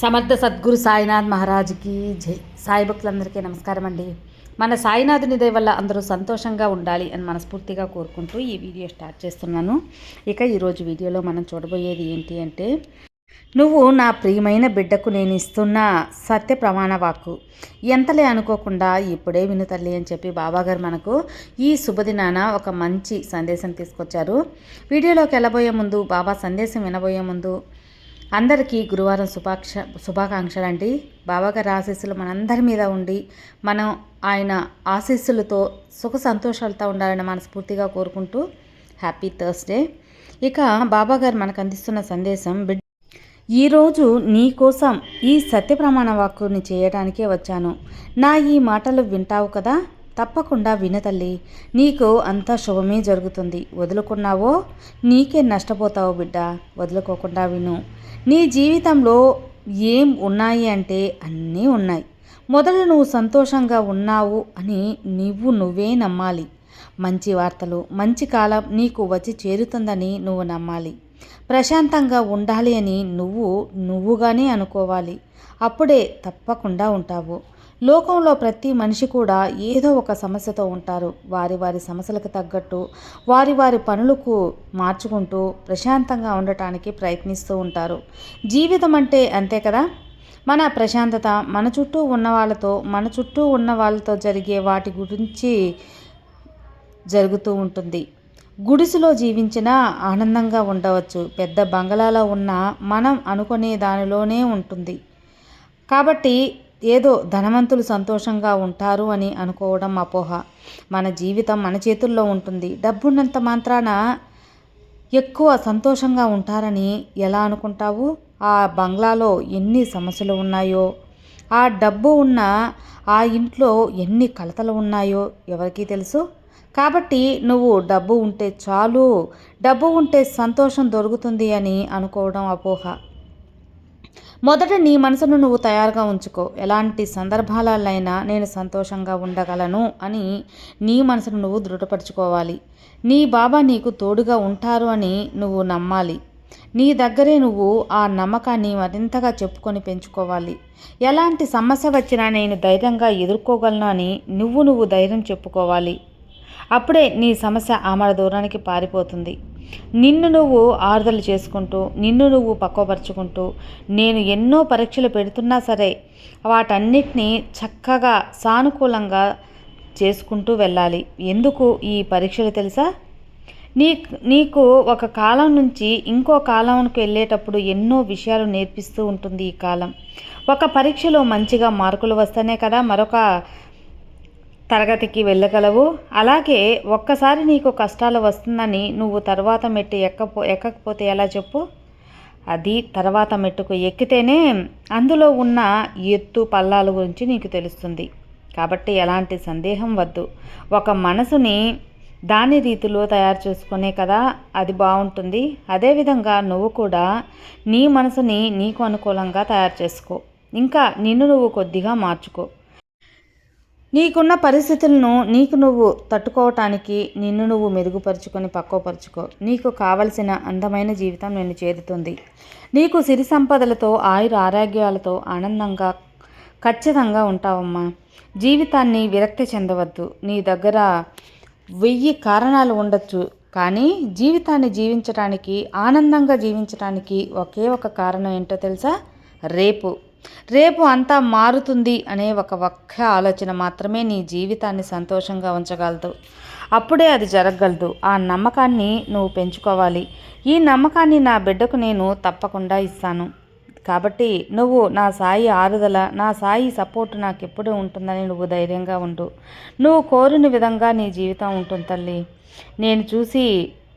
సమర్థ సద్గురు సాయినాథ్ మహారాజ్కి జై. సాయి భక్తులందరికీ నమస్కారం అండి. మన సాయినాథుని దయ వల్ల అందరూ సంతోషంగా ఉండాలి అని మనస్ఫూర్తిగా కోరుకుంటూ ఈ వీడియో స్టార్ట్ చేస్తున్నాను. ఇక ఈరోజు వీడియోలో మనం చూడబోయేది ఏంటి అంటే నువ్వు నా ప్రియమైన బిడ్డకు నేను ఇస్తున్న సత్య ప్రమాణ వాక్కు. ఎంతలే అనుకోకుండా ఇప్పుడే విను తల్లి అని చెప్పి బాబాగారు మనకు ఈ శుభదినాన ఒక మంచి సందేశం తీసుకొచ్చారు. వీడియోలోకి వెళ్ళబోయే ముందు బాబా సందేశం వినబోయే ముందు అందరికీ గురువారం శుభాక్ష శుభాకాంక్షలు అండి. బాబాగారి ఆశీస్సులు మనందరి మీద ఉండి మనం ఆయన ఆశీస్సులతో సుఖ సంతోషాలతో ఉండాలని మనస్ఫూర్తిగా కోరుకుంటూ హ్యాపీ థర్స్డే. ఇక బాబాగారు మనకు అందిస్తున్న సందేశం బిడ్ ఈరోజు నీ కోసం ఈ సత్య ప్రమాణ వాక్కుని చేయడానికే వచ్చాను. నా ఈ మాటలు వింటావు కదా? తప్పకుండా వినతల్లి నీకు అంతా శుభమే జరుగుతుంది. వదులుకున్నావో నీకే నష్టపోతావు బిడ్డ. వదులుకోకుండా విను. నీ జీవితంలో ఏం ఉన్నాయి అంటే అన్నీ ఉన్నాయి. మొదట నువ్వు సంతోషంగా ఉన్నావు అని నువ్వు నువ్వే నమ్మాలి. మంచి వార్తలు మంచి కాలం నీకు వచ్చి చేరుతుందని నువ్వు నమ్మాలి. ప్రశాంతంగా ఉండాలి అని నువ్వు నువ్వుగానే అనుకోవాలి. అప్పుడే తప్పకుండా ఉంటావు. లోకంలో ప్రతి మనిషి కూడా ఏదో ఒక సమస్యతో ఉంటారు. వారి వారి సమస్యలకు తగ్గట్టు వారి వారి పనులకు మార్చుకుంటూ ప్రశాంతంగా ఉండటానికి ప్రయత్నిస్తూ ఉంటారు. జీవితం అంటే అంతే కదా? మన ప్రశాంతత మన చుట్టూ ఉన్న వాళ్ళతో మన చుట్టూ ఉన్న వాళ్ళతో జరిగే వాటి గురించి జరుగుతూ ఉంటుంది. గుడిసెలో జీవించినా ఆనందంగా ఉండవచ్చు. పెద్ద బంగళాలో ఉన్న మనం అనుకునే దానిలోనే ఉంటుంది. కాబట్టి ఏదో ధనవంతులు సంతోషంగా ఉంటారు అని అనుకోవడం అపోహ. మన జీవితం మన చేతుల్లో ఉంటుంది. డబ్బున్నంత మాత్రాన ఎక్కువ సంతోషంగా ఉంటారని ఎలా అనుకుంటావు? ఆ బంగ్లాలో ఎన్ని సమస్యలు ఉన్నాయో? ఆ డబ్బు ఉన్న ఆ ఇంట్లో ఎన్ని కలతలు ఉన్నాయో ఎవరికీ తెలుసు? కాబట్టి నువ్వు డబ్బు ఉంటే చాలు డబ్బు ఉంటే సంతోషం దొరుకుతుంది అని అనుకోవడం అపోహ. మొదట నీ మనసును నువ్వు తయారుగా ఉంచుకో. ఎలాంటి సందర్భాలైనా నేను సంతోషంగా ఉండగలను అని నీ మనసును నువ్వు దృఢపరచుకోవాలి. నీ బాబా నీకు తోడుగా ఉంటారు అని నువ్వు నమ్మాలి. నీ దగ్గరే నువ్వు ఆ నమ్మకాన్ని మరింతగా చెప్పుకొని పెంచుకోవాలి. ఎలాంటి సమస్య వచ్చినా నేను ధైర్యంగా ఎదుర్కోగలను అని నువ్వు నువ్వు ధైర్యం చెప్పుకోవాలి. అప్పుడే నీ సమస్య ఆమడ దూరానికి పారిపోతుంది. నిన్ను నువ్వు ఆరుదలు చేసుకుంటూ నిన్ను నువ్వు పక్కపరుచుకుంటూ నేను ఎన్నో పరీక్షలు పెడుతున్నా సరే వాటన్నిటినీ చక్కగా సానుకూలంగా చేసుకుంటూ వెళ్ళాలి. ఎందుకు ఈ పరీక్షలు తెలుసా? నీ నీకు ఒక కాలం నుంచి ఇంకో కాలంకి వెళ్ళేటప్పుడు ఎన్నో విషయాలు నేర్పిస్తూ ఉంటుంది ఈ కాలం. ఒక పరీక్షలో మంచిగా మార్కులు వస్తేనే కదా మరొక తరగతికి వెళ్ళగలవు. అలాగే ఒక్కసారి నీకు కష్టాలు వస్తుందని నువ్వు తర్వాత మెట్టు ఎక్కపో ఎక్కకపోతే ఎలా చెప్పు? అది తర్వాత మెట్టుకు ఎక్కితేనే అందులో ఉన్న ఎత్తు పల్లాల గురించి నీకు తెలుస్తుంది. కాబట్టి ఎలాంటి సందేహం వద్దు. ఒక మనసుని దాని రీతిలో తయారు చేసుకునే కదా అది బాగుంటుంది అదేవిధంగా నువ్వు కూడా నీ మనసుని నీకు అనుకూలంగా తయారు చేసుకో. ఇంకా నిన్ను నువ్వు కొద్దిగా మార్చుకో. నీకున్న పరిస్థితులను నీకు నువ్వు తట్టుకోవటానికి నిన్ను నువ్వు మెరుగుపరుచుకొని పక్వపరుచుకో నీకు కావలసిన అందమైన జీవితం నిన్ను చేరుతుంది. నీకు సిరి సంపదలతో ఆయుర ఆరోగ్యాలతో ఆనందంగా ఖచ్చితంగా ఉంటావమ్మా. జీవితాన్ని విరక్తి చెందవద్దు. నీ దగ్గర వెయ్యి కారణాలు ఉండొచ్చు కానీ జీవితాన్ని జీవించడానికి ఆనందంగా జీవించడానికి ఒకే ఒక కారణం ఏంటో తెలుసా? రేపు. రేపు అంతా మారుతుంది అనే ఒక ఒక్క ఆలోచన మాత్రమే నీ జీవితాన్ని సంతోషంగా ఉంచగలదు. అప్పుడే అది జరగగలదు. ఆ నమ్మకాన్ని నువ్వు పెంచుకోవాలి. ఈ నమ్మకాన్ని నా బిడ్డకు నేను తప్పకుండా ఇస్తాను. కాబట్టి నువ్వు నా సాయి ఆరుదల నా సాయి సపోర్ట్ నాకు ఎప్పుడూ ఉంటుందని నువ్వు ధైర్యంగా ఉండు. నువ్వు కోరిన విధంగా నీ జీవితం ఉంటుంది తల్లి. నేను చూసి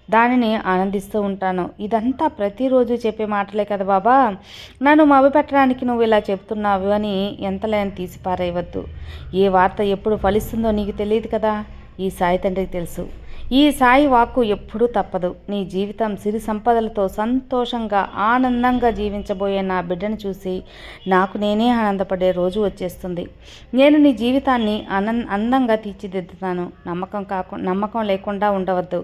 దానిని ఆనందిస్తూ ఉంటాను. ఇదంతా ప్రతిరోజు చెప్పే మాటలే కదా బాబా. నన్ను మభపెట్టడానికి నువ్వు ఇలా చెప్తున్నావు అని ఎంతలేని తీసి పారేయవద్దు ఏ వార్త ఎప్పుడు ఫలిస్తుందో నీకు తెలియదు కదా. ఈ సాయి తండ్రికి తెలుసు. ఈ సాయి వాక్కు ఎప్పుడూ తప్పదు. నీ జీవితం సిరి సంపదలతో సంతోషంగా ఆనందంగా జీవించబోయే నా బిడ్డను చూసి నాకు నేనే ఆనందపడే రోజు వచ్చేస్తుంది. నేను నీ జీవితాన్ని అనం అందంగా తీర్చిదిద్దుతాను. నమ్మకం కాకు నమ్మకం లేకుండా ఉండవద్దు.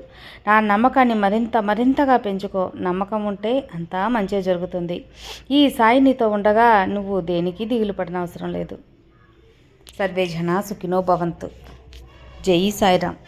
నా నమ్మకాన్ని మరింత మరింతగా పెంచుకో. నమ్మకం ఉంటే అంతా మంచిగా జరుగుతుంది. ఈ సాయి నీతో ఉండగా నువ్వు దేనికి దిగులు పడిన అవసరం లేదు. సర్వే జనా సుఖినో భవంతు. జై సాయిరామ్.